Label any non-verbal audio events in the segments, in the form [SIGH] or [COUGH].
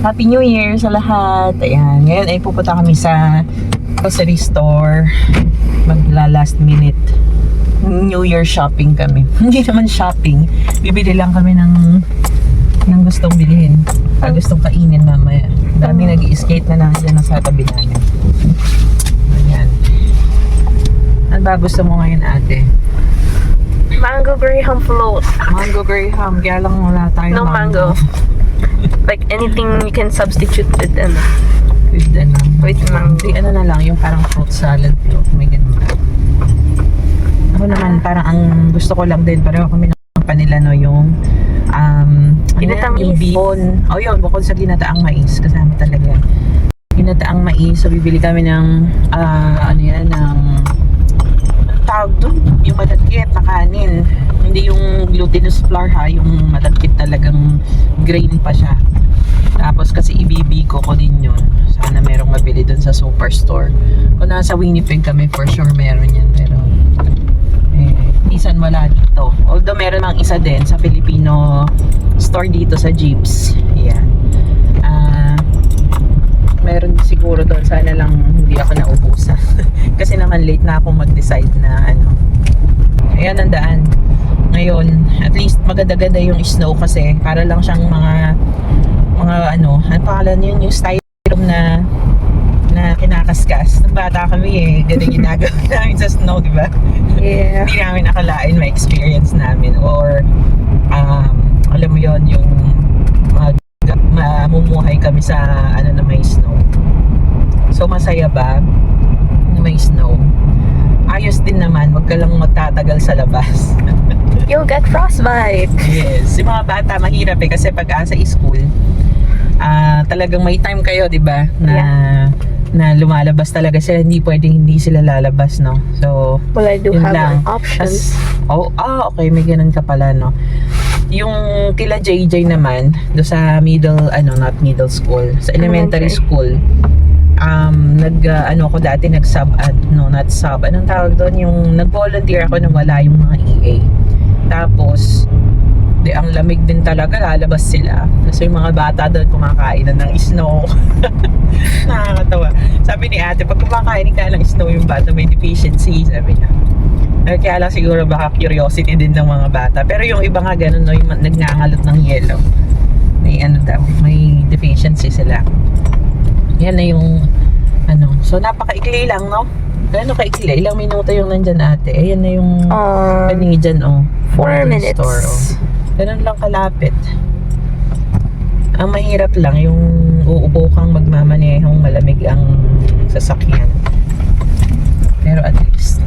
Happy New Year sa lahat. Ayan, ngayon ay pupunta kami sa grocery store. Magla last minute. New Year shopping kami. [LAUGHS] Hindi naman shopping. Bibili lang kami ng ng gustong bilhin. Ah, gustong kainin mamaya. Dami nag skate na lang dyan sa tabi namin. Ayan. Ano ba gusto mo ngayon ate? Mango Graham float. Mango Graham. Kaya lang wala tayo No mango. Like anything you can substitute with ano. With ano. With mango. Di, ano na lang, yung parang fruit salad to. May ganun ba? Ako naman, parang ang gusto ko lang din, pareho kami ng panila, no, yung um, ano Ginataang yan, yung bihon. Oh, yun, bukod sa ginataang mais, kasama talaga. Ginataang mais, so bibili kami ng, ah, ano yan, ng, tawag doon, yung madagkit na kanin. Hindi yung glutinous flour ha, yung madagkit talagang grain pa siya. Tapos kasi ibibigo ko din yun. Sana merong mabili dun sa superstore. Kung nasa Winnipeg kami, for sure meron yan. Pero, eh, minsan wala dito. Although meron mang isa din sa Filipino store dito sa Jeeps. Ayan. Meron siguro doon. Sana lang hindi ako naubusan. [LAUGHS] kasi naman late na akong mag-decide na ano. Ayan ang daan. Ngayon, at least maganda-ganda yung snow kasi para lang siyang mga mga ano, ano pangalan yun, yung styrofoam na na kinakaskas. Nung bata kami eh, ganun ginagawa [LAUGHS] namin sa snow, di ba? Yeah. Hindi namin akalain may experience namin or um, alam mo yon yung mag, mamumuhay kami sa ano na may snow. So masaya ba na may snow? Ayos din naman, wag ka lang magtatagal sa labas. [LAUGHS] You'll get frostbite. Yes. Yung mga bata, mahirap eh. Kasi pag asa school, ah talagang may time kayo, di ba? Na, na lumalabas talaga sila. Hindi pwedeng hindi sila lalabas, no? So, Well, I do Yun have lang. an option. tas, oh, ah, okay. May ganun ka pala, no? Yung kila JJ naman, do sa middle, ano, not middle school, sa elementary Elementary. school, um, nag, ah, ano ako dati, nag-sub, at, no, not sub, anong tawag doon? Yung nag-volunteer ako nung wala yung mga EA. Tapos, di, ang lamig din talaga, lalabas sila. Kasi yung mga bata doon kumakain na ng snow. [LAUGHS] Nakakatawa. Sabi ni ate, pag kumakain ka ng snow yung bata, may deficiency, sabi niya. Eh, Kaya lang siguro baka curiosity din ng mga bata. Pero yung iba nga ganun, no, yung nagngangalot ng yellow. May ano daw, may deficiency sila. Yan na yung ano. So napakaikli lang, no? Gano'n kaikli? Ilang minuto yung nandyan ate? Ayan na yung Um, Canadian, oh. four Golden minutes. Store, oh. Ganun lang kalapit. Ang mahirap lang, yung uupo kang magmamanehong malamig ang sasakyan. Pero at least,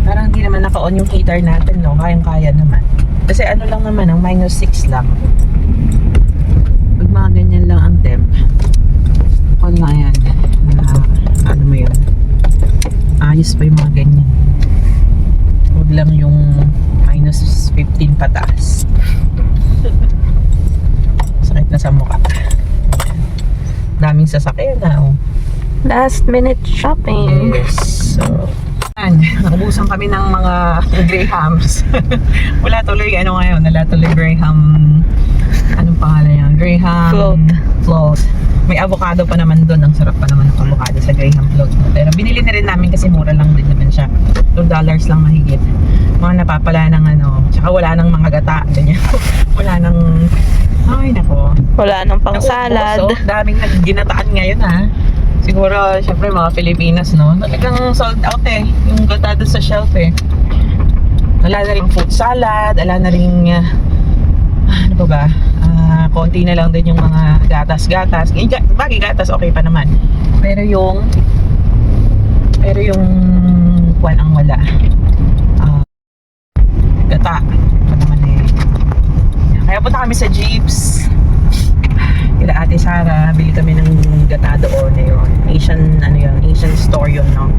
parang hindi naman naka-on yung heater natin, no? Kayang-kaya naman. Kasi ano lang naman, ang minus 6 lang. Pag mga ganyan lang ang temp, on na yan. Ah, ano mo yun? Ayos pa yung mga ganyan. Huwag lang yung minus 15 pataas. Sakit na sa mukha. Daming sasakyan na, oh. Last minute shopping. Yes. So, yan. Naubusan kami ng mga Grahams. [LAUGHS] Wala tuloy, ano ngayon, wala tuloy Graham, anong pangalan yan? Float. May avocado pa naman doon. Ang sarap pa naman ng avocado sa Graham Float. Pero binili na rin namin kasi mura lang din naman siya. 2 dollars lang mahigit. Mga napapala ng ano, tsaka wala nang mga gata. Ganyan. [LAUGHS] wala nang, ay nako. Wala nang pang salad. Oh. Daming nagginataan ngayon ha. Siguro, syempre mga Filipinas, no? Talagang sold out eh. Yung gata doon sa shelf eh. Wala na rin food salad, wala na rin, ah, ano pa ba? Ah, konti na lang din yung mga gatas-gatas. Ga- bagay gatas, okay pa naman. Pero yung, pero yung, kwan ang wala. Ah, gata. Ito naman eh. Kaya punta kami sa Jeeps kila Ate Sara, bili kami ng gata doon na yun. Asian, ano yun, Asian store yun, no?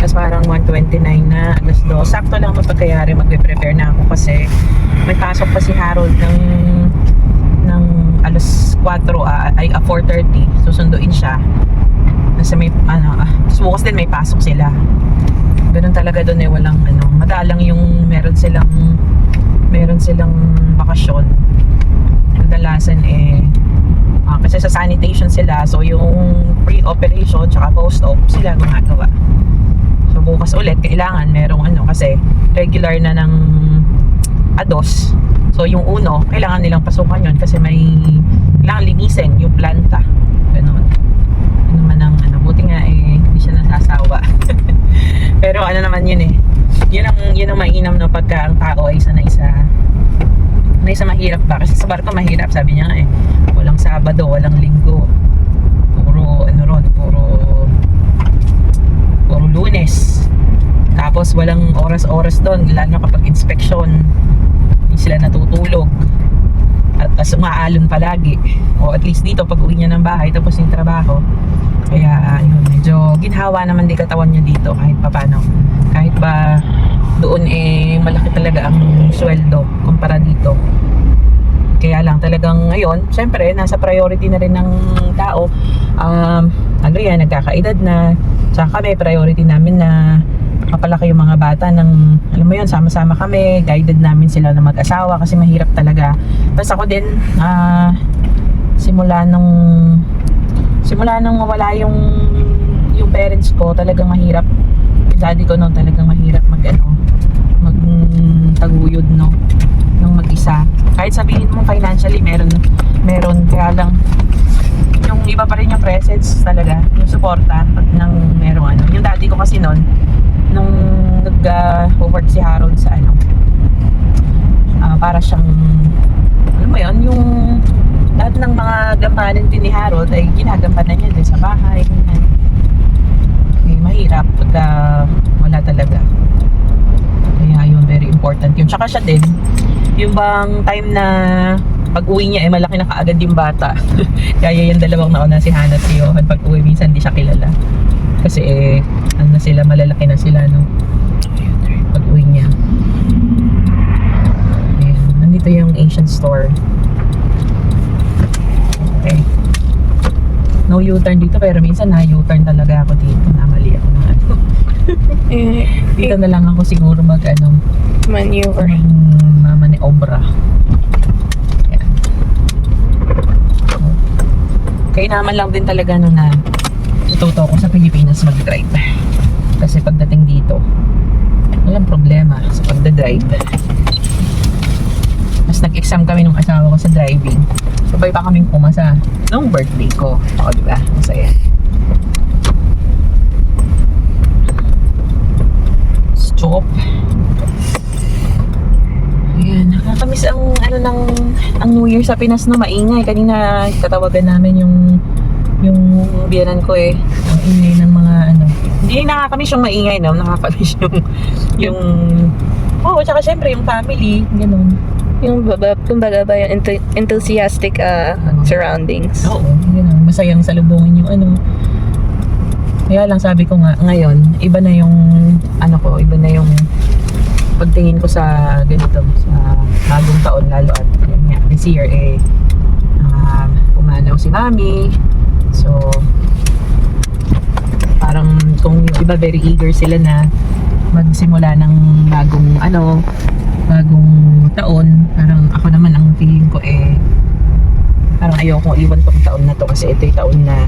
Tapos parang 129 na, alas 2. Sakto lang mapagkayari, magpe-prepare na ako kasi may pasok pa si Harold ng ng alas 4, ah, ay ah, 4.30. Susunduin siya. Nasa may, ano, tapos bukas din may pasok sila. Ganun talaga doon eh, walang ano, madalang yung meron silang meron silang bakasyon kadalasan eh Ah, kasi sa sanitation sila, so yung pre-operation tsaka post-op sila gumagawa. So bukas ulit, kailangan merong ano, kasi regular na ng ados. So yung uno, kailangan nilang pasukan yun kasi may kailangan linisin yung planta. Ganun. Ano man ang ano, buti nga eh, hindi siya nasasawa. [LAUGHS] Pero ano naman yun eh, yun ang, yun ang mainam no pagka ang tao ay sanay sa sanay sa mahirap ba? Kasi sa barko mahirap, sabi niya nga eh. Walang Sabado, walang Linggo. Puro, ano ron, puro puro lunes. Tapos walang oras-oras doon, lalo na kapag inspection. Sila natutulog. At tas umaalon palagi. O at least dito, pag uwi niya ng bahay, tapos yung trabaho. Kaya, yun, medyo ginhawa naman di katawan niya dito kahit papano. Kahit ba doon eh malaki talaga ang sweldo kumpara dito. Kaya lang talagang ngayon, syempre, nasa priority na rin ng tao. Um, ano yan, nagkakaedad na. Tsaka kami, priority namin na mapalaki yung mga bata ng, alam mo yun, sama-sama kami, guided namin sila na mag-asawa kasi mahirap talaga. Tapos ako din, ah, simula nung, simula nung mawala yung, yung parents ko, talagang mahirap. Daddy ko noon talagang mahirap mag, ano, mag taguyod, no, nung mag-isa. Kahit sabihin mo financially, meron, meron, kaya lang, yung iba pa rin yung presence talaga, yung suporta pag nang meron ano. Yung daddy ko kasi noon, nung nag-work si Harold sa ano, ah, para siyang, ano mo yun, yung lahat ng mga gampanin din ni Harold ay ginagampanan niya din sa bahay. ganyan. Eh, mahirap pagka wala talaga. Kaya yun, very important yun. Tsaka siya din, yung bang time na pag uwi niya, eh malaki na kaagad yung bata. [LAUGHS] Kaya yung dalawang nauna si Hannah si Johan, pag uwi minsan di siya kilala. Kasi eh, ano na sila, malalaki na sila, no? Pag uwi niya. Ayan, nandito yung Asian store. Okay. No U-turn dito, pero minsan na U-turn talaga ako dito. Namali ako ng ano. [LAUGHS] Eh, Dito na lang ako siguro mag ano, maneuver. ng mama ni Obra. Kaya naman lang din talaga no na tututo ako sa Pilipinas mag-drive. Kasi pagdating dito, walang problema sa pagdadrive. Mas nag-exam kami nung asawa ko sa driving. Sabay pa kaming pumasa nung birthday ko. O, di ba? Masaya. Stop. Ayan, nakakamiss ang ano ng ang New Year sa Pinas no, maingay. Kanina katawagan namin yung yung biyanan ko eh. Ang ingay ng mga ano. Hindi nakakamiss yung maingay no, nakakamiss yung yung oh, tsaka syempre yung family, ganun. Yung baba, kumbaga ba yung enthu- enthusiastic uh, surroundings. Oo, ganun. Masayang salubungin yung ano. Kaya lang sabi ko nga, ngayon, iba na yung, ano ko, iba na yung pagtingin ko sa ganito, sa bagong taon lalo at nga, this year eh, um, pumanaw si Mami. So, parang kung yung iba very eager sila na magsimula ng bagong ano, bagong taon, parang ako naman ang feeling ko eh, parang ayoko iwan tong taon na to kasi ito yung taon na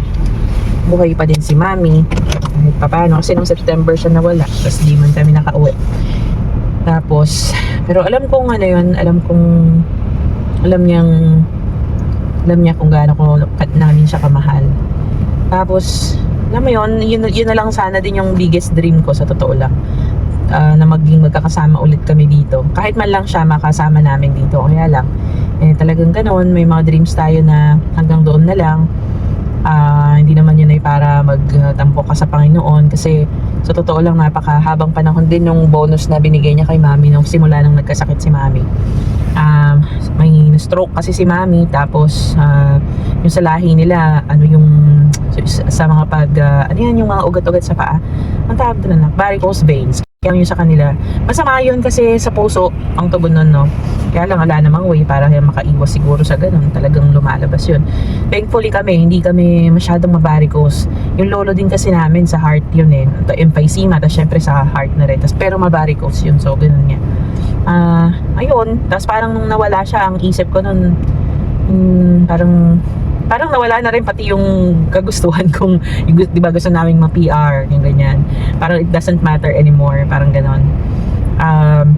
buhay pa din si Mami kahit pa paano kasi nung September siya nawala tapos di man kami nakauwi tapos pero alam kong ano yun alam kong alam niyang alam niya kung gaano ko kat- namin siya kamahal. Tapos alam mo yun, yun, yun na lang sana din yung biggest dream ko sa totoo lang. Ah, na maging magkakasama ulit kami dito. Kahit man lang siya makasama namin dito. Kaya lang eh talagang ganoon may mga dreams tayo na hanggang doon na lang. Ah, hindi naman yun ay para magtampo ka sa Panginoon kasi sa totoo lang napakahabang panahon din yung bonus na binigay niya kay mami nung simula nang nagkasakit si mami. Um, may stroke kasi si mami tapos ah, yung sa lahi nila ano yung sa, sa mga pag ah, ano yan yung mga ugat-ugat sa paa ang tawag na varicose veins kaya yung sa kanila. Masama yun kasi sa puso ang tugon nun no? Kaya lang wala namang way para makaiwas siguro sa ganun. Talagang lumalabas yun. Thankfully kami hindi kami masyadong mabaricose yung lolo din kasi namin sa heart yun eh. Ito, emphysema tapos syempre sa heart na rin. Tas, pero mabaricose yun. So ganun nga. Ah ayun. Tapos parang nung nawala siya ang isip ko nun hmm, parang parang nawala na rin pati yung kagustuhan [LAUGHS] kong, yung, di ba gusto naming ma-PR, yung ganyan. Parang it doesn't matter anymore, parang ganon. Um,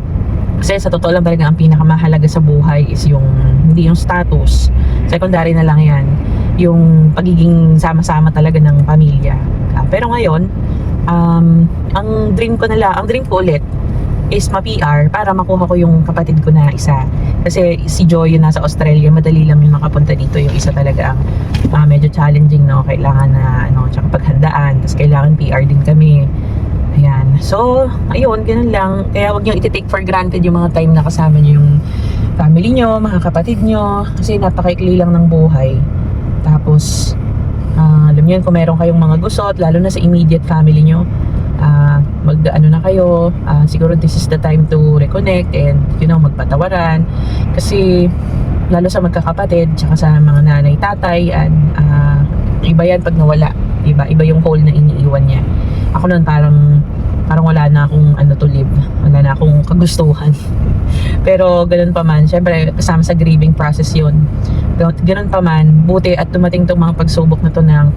kasi sa totoo lang talaga ang pinakamahalaga sa buhay is yung, hindi yung status. Secondary na lang yan. Yung pagiging sama-sama talaga ng pamilya. Ah, pero ngayon, um, ang dream ko na lang, ang dream ko ulit, is ma-PR para makuha ko yung kapatid ko na isa. Kasi si Joy yung nasa Australia, madali lang yung makapunta dito. Yung isa talaga ang ah, medyo challenging, no? Kailangan na, ano, tsaka paghandaan. Tapos kailangan PR din kami. Ayan. So, ayun, ganun lang. Kaya wag niyo iti-take for granted yung mga time na kasama niyo yung family niyo, mga kapatid niyo. Kasi napakaikli lang ng buhay. Tapos, ah, alam niyo kung meron kayong mga gusot, lalo na sa immediate family niyo, ah, mag ano na kayo, ah, siguro this is the time to reconnect and you know, magpatawaran. Kasi lalo sa magkakapatid, tsaka sa mga nanay, tatay, and ah, iba yan pag nawala. Iba, iba yung hole na iniiwan niya. Ako noon parang parang wala na akong ano to live. Wala na akong kagustuhan. [LAUGHS] Pero ganun pa man, syempre kasama sa grieving process yun. Ganun pa man, buti at dumating tong mga pagsubok na to ng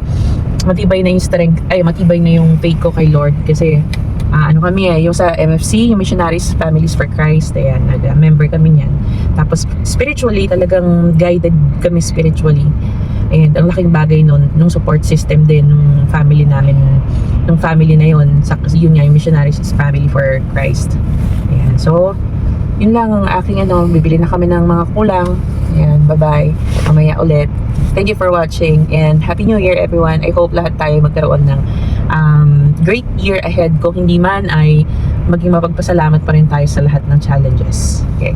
matibay na yung strength, ay matibay na yung faith ko kay Lord. Kasi ah, ano kami eh, yung sa MFC, yung Missionaries Families for Christ, ayan, nag-member kami niyan. Tapos spiritually, talagang guided kami spiritually. And ang laking bagay nun, nung support system din nung family namin, nung family na yun, sa, yun nga, yung Missionaries Family for Christ. Ayan, so, yun lang ang aking ano, bibili na kami ng mga kulang. Ayan, bye-bye. Mamaya ulit. Thank you for watching and Happy New Year everyone. I hope lahat tayo magkaroon ng um, great year ahead. Kung hindi man ay maging mapagpasalamat pa rin tayo sa lahat ng challenges. Okay.